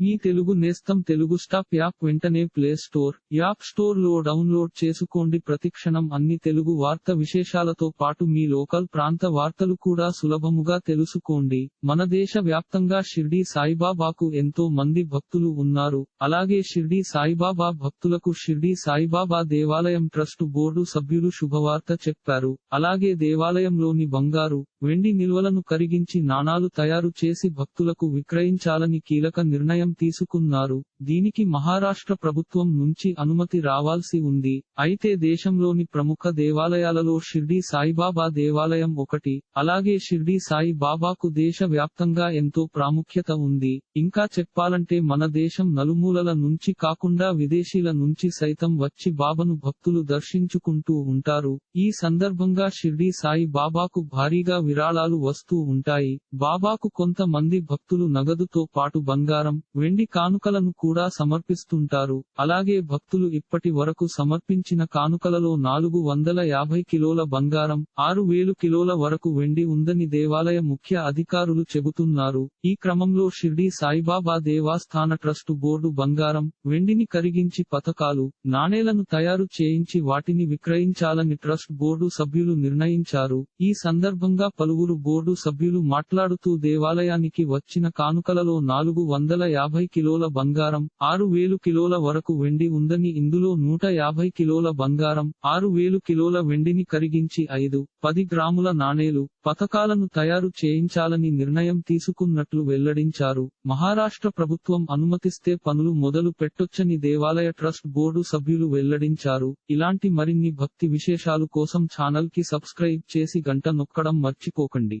మీ తెలుగు నేస్తం Telugu stop app వెంటనే play store app స్టోర్లో డౌన్లోడ్ చేసుకోండి. ప్రతిక్షణం అన్ని తెలుగు వార్త విశేషాలతో పాటు మీ లోకల్ ప్రాంత వార్తలు కూడా సులభముగా తెలుసుకోండి. మన దేశ వ్యాప్తంగా షిర్డీ సాయిబాబాకు ఎంతో మంది భక్తులు ఉన్నారు. అలాగే షిర్డీ సాయిబాబా భక్తులకు షిర్డీ సాయిబాబా దేవాలయం ట్రస్ట్ బోర్డు సభ్యులు శుభవార్త చెప్పారు. అలాగే దేవాలయంలోని బంగారు వెండి నిల్వలను కరిగించి నాణాలు తయారు చేసి భక్తులకు విక్రయించాలని కీలక నిర్ణయం తీసుకున్నారు. దీనికి మహారాష్ట్ర ప్రభుత్వం నుంచి అనుమతి రావాల్సి ఉంది. అయితే దేశంలోని ప్రముఖ దేవాలయాలలో షిర్డీ సాయిబాబా దేవాలయం ఒకటి అలాగే షిర్డీ సాయి బాబాకు దేశ వ్యాప్తంగా ఎంతో ప్రాముఖ్యత ఉంది. ఇంకా చెప్పాలంటే మన దేశం నలుమూలల నుంచి కాకుండా విదేశీల నుంచి సైతం వచ్చి బాబాను భక్తులు దర్శించుకుంటూ ఉంటారు. ఈ సందర్భంగా షిర్డీ సాయి బాబాకు భారీగా విరాళాలు వస్తూ ఉంటాయి. బాబాకు కొంతమంది భక్తులు నగదుతో పాటు బంగారం వెండి కానుకలను కూడా సమర్పిస్తుంటారు. అలాగే భక్తులు ఇప్పటి వరకు సమర్పించిన కానుకలలో నాలుగు వందల యాభై కిలోల బంగారం ఆరు వేలు కిలోల వరకు వెండి ఉందని దేవాలయ ముఖ్య అధికారులు చెబుతున్నారు. ఈ క్రమంలో షిర్డీ సాయిబాబా దేవాస్థాన ట్రస్టు బోర్డు బంగారం వెండిని కరిగించి పథకాలు నాణేలను తయారు చేయించి వాటిని విక్రయించాలని ట్రస్ట్ బోర్డు సభ్యులు నిర్ణయించారు. ఈ సందర్భంగా పలువురు బోర్డు సభ్యులు మాట్లాడుతూ దేవాలయానికి వచ్చిన కానుకలలో నాలుగు వందల యాభై కిలోల బంగారం ఆరు వేలు కిలోల వరకు వెండి ఉందని ఇందులో నూట యాభై కిలోల బంగారం ఆరు వేలు కిలోల వెండిని కరిగించి ఐదు పది గ్రాముల నాణేలు పథకాలను తయారు చేయించాలని నిర్ణయం తీసుకున్నట్లు వెల్లడించారు. మహారాష్ట్ర ప్రభుత్వం అనుమతిస్తే పనులు మొదలు పెట్టొచ్చని దేవాలయ ట్రస్ట్ బోర్డు సభ్యులు వెల్లడించారు. ఇలాంటి మరిన్ని భక్తి విశేషాలు కోసం ఛానల్కి సబ్స్క్రైబ్ చేసి గంట నొక్కడం మర్చిపోకండి.